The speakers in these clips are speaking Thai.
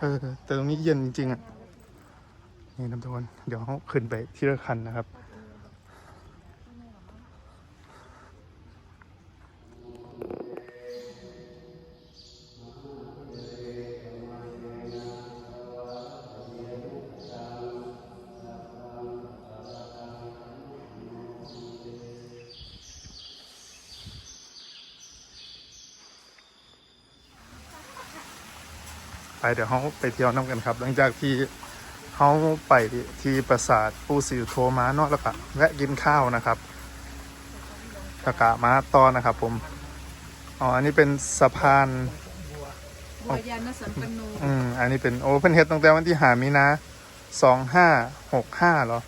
เออแต่ตรงนี้เย็นจริงๆอะนี่นะทุกคนเดี๋ยวเขาขึ้นไปที่ละคันนะครับ เดี๋ยวเขาไปเที่ยวน้ำกันครับ หลังจากที่เขาไปที่ปราสาทปูสิวโทมาเนาะแล้วก็แวะกินข้าวนะครับแล้วก็มาต่อนะครับ ผมอ๋ออันนี้เป็นสะพานบัวยานสัมปันโนอืมอันนี้เป็นโอเ n นเฮดตั้งแต่วันที่หามีนาสองห้าหกห้าเหรอ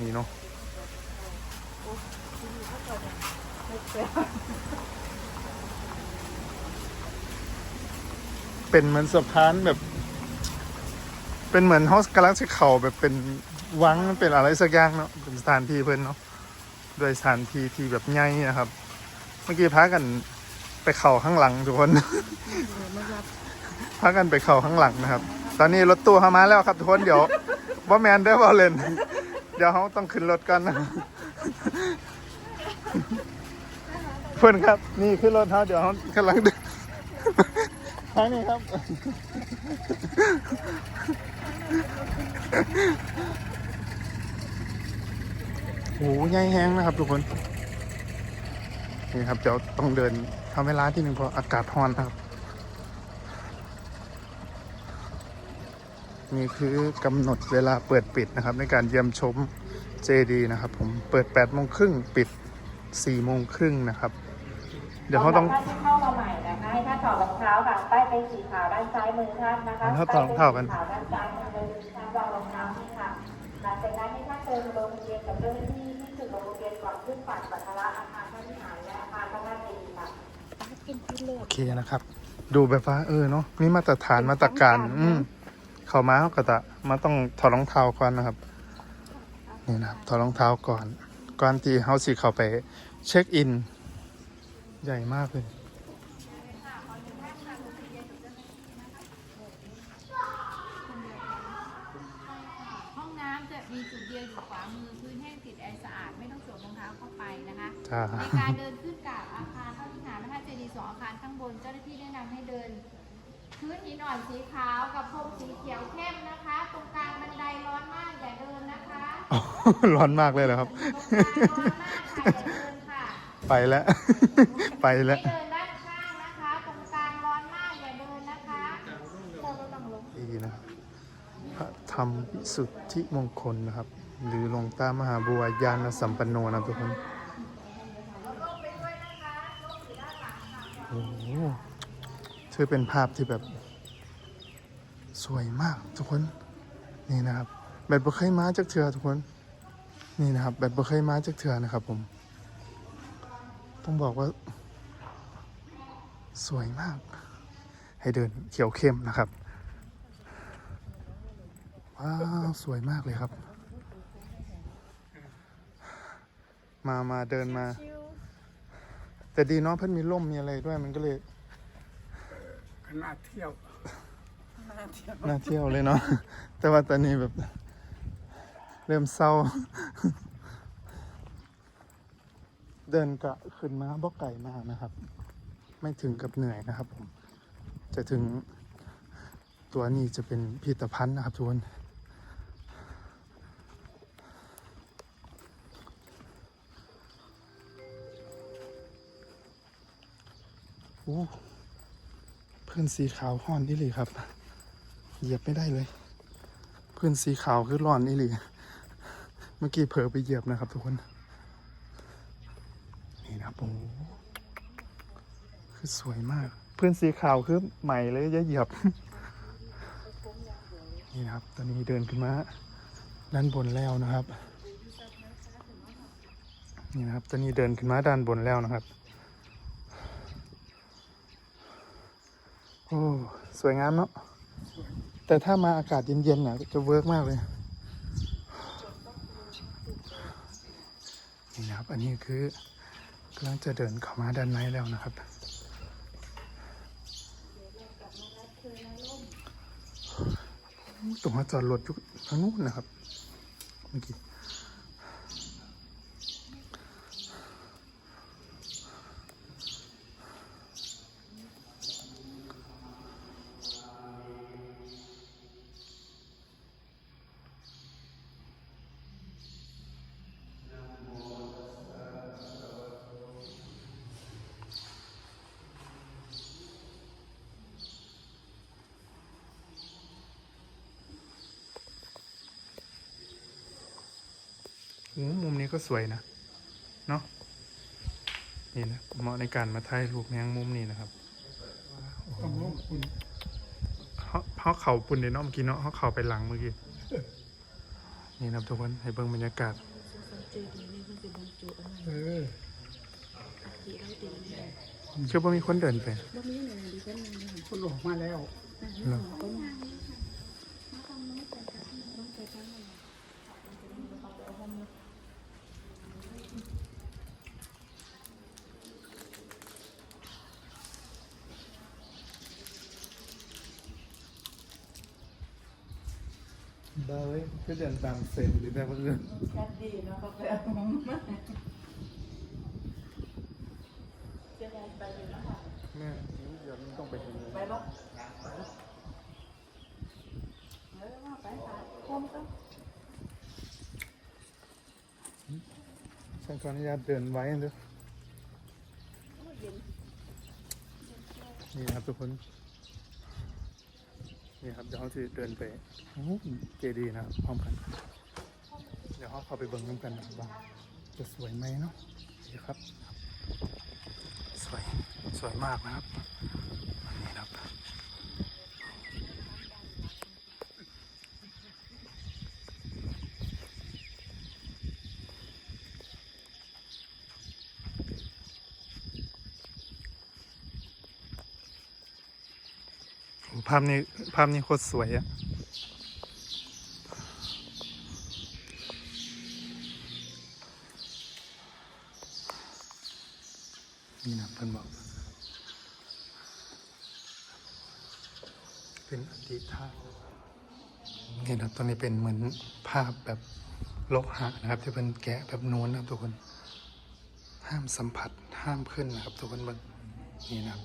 นี่เนาะ เป็นเหมือนสะพานแบบ เป็นเหมือนฮาส์กำลังจะเข่าแบบเป็นวังเป็นอะไรสักอย่างเนาะเป็นสถานที่เพิ่อนเนาะโดยสถานที่ที่แบบใหญ่นะครับ เมื่อกี้พากันไปเข่าข้างหลังทุกคนมารับพากันไปเข่าข้างหลังนะครับ ตอนนี้รถตู้เข้ามาแล้วครับทุกคนเดี๋ยวว่าแมนได้บอลเลนเดี๋ยวเขาต้องขึ้นรถกันนะเพื่อนครับ นี่ขึ้นรถเขาเดี๋ยวเขากำลังเดิน ทางนี้ครับ โอ้โหใหญ่แห้งนะครับทุกคน นี่ครับเดี๋ยวต้องเดินทำเวลาที่หนึ่งเพราะอากาศร้อนครับ นี่คือกำหนดเวลาเปิดปิดนะครับ ในการเยี่ยมชมเจดีนะครับ ผมเปิด8โมงครึ่งปิด4โมงครึ่งนะครับ เดี๋ยวเขาต้อง ถอดรองเท้าค่ะป้ายเป็นสีขาวด้านซ้ายมือท่านนะคะถ้าถอดรองเท้ากัน ป้ยเป็นสีขาวด้านซ้ายมือเลยท่านวางรองเท้านี่ค่ะ หลังจากนั้นให้ท่านเดินลงทะเบียนกับเจ้าหน้าที่ที่จุดลงทะเบียนก่อนขึ้นฝั่งสัทธาระอาคารพระวิหารและอาคารพระราชดีค่ะ โอเคนะครับ ดูแบบว่าเออเนาะมีมาตรฐานมาตรการ อืมเข้ามาเขาก็จะมาต้องถอดรองเท้าก่อนนะครับ นี่นะครับถอดรองเท้าก่อนก่อนที่เฮาสิเข้าไปเช็คอิน ใหญ่มากเลย ห้องน้ำจะมีจุดเดียวอยู่ขวามือพื้นแห้งติดแอร์สะอาดไม่ต้องสวมรองเท้าเข้าไปนะคะจ้าในการเดินขึ้นกับอาคารพระวิหารพระธาตุเจดีย์สองอาคารข้างบนเจ้าหน้าที่แนะนำให้เดินพื้นหินอ่อนสีขาวกับพรมสีเขียวเข้มนะคะ ตรงกลางบันไดร้อนมากอย่าเดินนะคะร้อนมากเลยเหรอครับตรงกลางร้อนมากค่ะอย่าเดินค่ะ ไปแล้ว ไปแล้ว ไม่เดินด้านข้างนะคะ ตรงกลางร้อนมากอย่าเดินนะคะเราก็ต้องลง ดีนะครับพ รมวิสุทธิมงคลนะครับ หรือหลวงตามหาบัวยานสัมปันโนนะทุกคนโอ้โหถือเป็นภาพที่แบบ สวยมากทุกคนนี่นะครับแบตบ่เคยมาจากเถื่อทุกคน นี่นะครับ แบตบ่เคยมาจากเถื่อนะครับ ผม ต้องบอกว่า สวยมาก ให้เดินเขียวเข้มนะครับ ว้าว สวยมากเลยครับ มามาเดินมา แต่ดีเนาะเพิ่นมีร่มมีอะไรด้วยมันก็เลยขนาดเที่ยวน่าเที่ยวเลยเนาะแต่ว่าตอนนี้แบบ เริ่มเศร้า เดินกะขึ้นมาบ่ไก่มากนะครับ ไม่ถึงกับเหนื่อยนะครับผม จะถึงตัวนี้จะเป็นพิพิธภัณฑ์นะครับทุกคน โอ้พื้นสีขาวห่อนนี่เลยครับ เหยียบไม่ได้เลยพื้นสีขาวคือร้อนนี่เลยเมื่อกี้เผลอไปเหยียบนะครับทุกคน นี่นะครับโอ้คือสวยมากพื้นสีขาวคือใหม่เลยอย่าเหยียบ นี่นะครับ ตอนนี้เดินขึ้นมาด้านบนแล้วนะครับ นี่นะครับ ตอนนี้เดินขึ้นมาด้านบนแล้วนะครับ โอ้สวยงามเนาะแต่ถ้ามาอากาศเย็นๆน่ะจะเวิร์กมากเลยนี่นะครับอันนี้คือกำลังจะเดินเข้ามาด้านในแล้วนะครับตรงมาจอดรถอยู่ทางนู้นนะครับเมื่อกี้ โอ้มุมนี้ก็สวยนะ เนาะนี่นะเหมาะในการมาถ่ายรูปแมงมุมนี่นะครับต้องลงคุณเขาเขาเข่าปุ่นเดเนาะเมื่อกี้เนาะเขาเข่าไปหลังเมื่อกี้ นี่นะครับทุกคน ให้เบิ่งบรรยากาศ เออคือว่ามีคนเดินไป คนออกมาแล้ว เหรอ ได้เลยก็เดินตามเส้นหรือได้เพื่อนชัดดีเนาะเขาไปเอามาจะได้ไปอยู่แล้วค่ะแม่เดี๋ยวมันต้องไปถึงไปบ่เออว่าไปค่ะคมก็ฉันขออนุญาตเดินไว้เด้อนี่ครับทุกคน นี่ครับเดี๋ยวเขาจะเดินไปเจดีย์นะครับพร้อมกัน เดี๋ยวเขาเข้าไปเบิ้งน้ำกันนะครับว่าจะสวยไหมเนาะนี่ครับ สวย สวยมากนะครับ นี่ครับ ภาพนี้ภาพนี้โคตรสวยอะนี่นะเพื่อนบอก เป็นอดีตท่าตุเห็นครับตรงนี้เป็นเหมือนภาพแบบโลหะนะครับ ที่เป็นแกะแบบนูนนะครับทุกคน ห้ามสัมผัสห้ามขึ้นนะครับ ทุกคนเบิ่งนี่นะครับ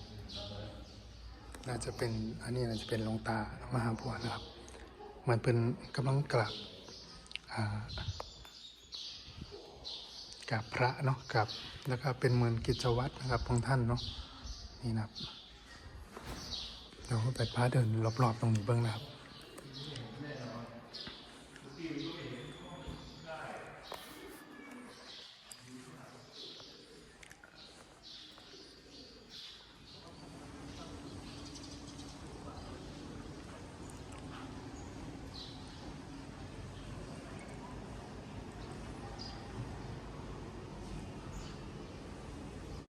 น่าจะเป็นอันนี้น่าจะเป็นหลวงตามหาบัวนะครับเหมือนเป็นกำลังกราบกราบพระเนาะกราบแล้วก็เป็นเหมือนกิจวัตรนะครับของท่านเนาะนี่นะครับเดี๋ยวไปพาเดินรอบๆตรงนี้เบื้องนะครับ